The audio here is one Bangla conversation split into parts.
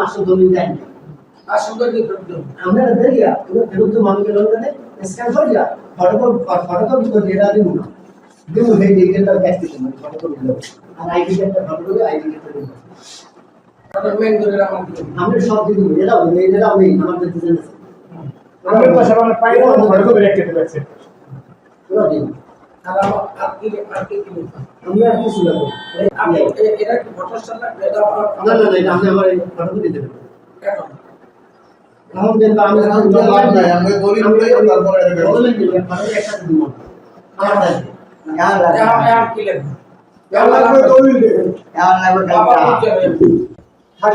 মাসে দলিল দেন আর। আমরা দেখিয়া পুরো মানুষকে লোন দেয় স্ক্যান করিয়া ফটোকপি ফটোকপি করে এটা দিব না। দিব সেই ডিজিটাল ব্যাগ মানে ফটোকপি দেবো আর আইডি কার্ডটা ফটোকপি আইডি কার্ডটা দেবো তারপর মেন ধরে আমার দিকে। আমরা সব দিব এটাও নেই এটাও নেই আমাদের দুজন আছে। আমাদের তো সবাই পাইলে ঘরে করে রেখে দিয়েছে ওরা দিব আর আর কি আর কি কি? আপনার আমার লাগবে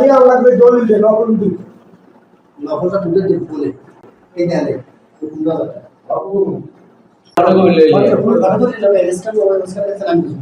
আর লাগবে দলিল দে আর নকল দিন নকলটা তুলে দিব বলে এই দেয়ালে বাবু আচ্ছা ফুল কথা বলে যাবে রেজিস্টার মোবাইল রেজিস্টার করতে আমি বুঝব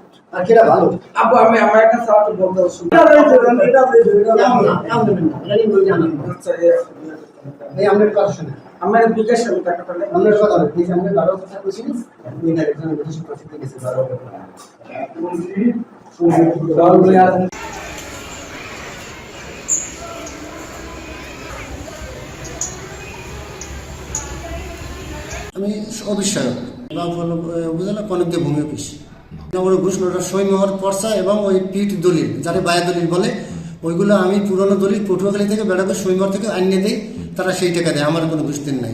আর কেটা ভালো। আব্বু আমি আমার একটা সাথে বলতে এটা এটা এটা আচ্ছা এই কথা শুনে। আমার বিকাশ আমি কথা বারো কথা না বারো আমি অবিশ্বায়ক বুঝলাম কনক ভূমি অফিস নগর ঘোষণাটা এবং ওই পিঠ দলিল যাতে বায়া দলিল বলে ওইগুলো আমি পুরনো দলিল পটুয়াখালী থেকে সইমর থেকে আনিয়ে দেই তারা সেই টাকা দেয় আমার কোনো নাই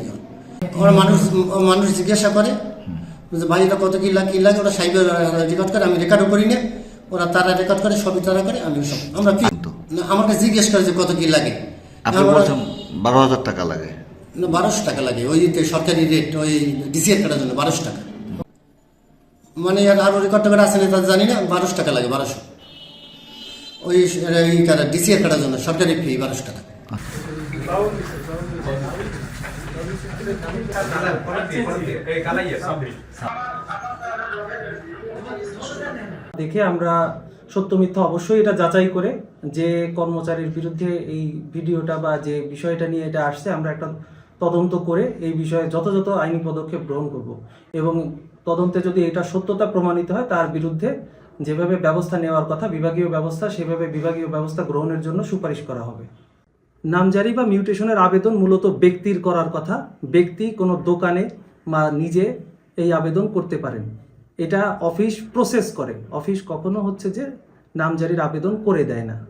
মানুষ মানুষ জিজ্ঞাসা করে যে এটা কত কি লাগে কি লাগে ওরা সাইবার রেকর্ড করে আমি রেকর্ডও করি না ওরা তারা রেকর্ড করে সবই তারা করে আমি সব আমরা কি আমাকে জিজ্ঞেস করে যে কত কি লাগে। বারো হাজার টাকা লাগে। না বারোশো টাকা লাগে ওই সরকারি রেট ওই ডিসিএর কাটার জন্য বারোশো টাকা। মানে আর আরও রেকর্ড টাকা আছে না জানি না, বারোশো টাকা লাগে, বারোশো। ওই কাটা ডিসিএর কাটার জন্য, সরকারি ফি বারোশো টাকা। দেখে আমরা সত্য মিথ্যা অবশ্যই এটা যাচাই করে যে কর্মচারীর বিরুদ্ধে এই ভিডিওটা বা যে বিষয়টা নিয়ে এটা আসছে, আমরা একটা তদন্ত করে এই বিষয়ে যথাযথ আইনি পদক্ষেপ গ্রহণ করব। এবং তদন্তে যদি এটা সত্যতা প্রমাণিত হয়, তার বিরুদ্ধে যেভাবে ব্যবস্থা নেওয়ার কথা, বিভাগীয় ব্যবস্থা, সেভাবে বিভাগীয় ব্যবস্থা গ্রহণের জন্য সুপারিশ করা হবে। নামজারি বা মিউটেশনের আবেদন মূলত ব্যক্তির করার কথা। ব্যক্তি কোনো দোকানে বা নিজে এই আবেদন করতে পারেন। এটা অফিস প্রসেস করে। অফিস কখনো হচ্ছে যে নামজারির আবেদন করে দেয় না।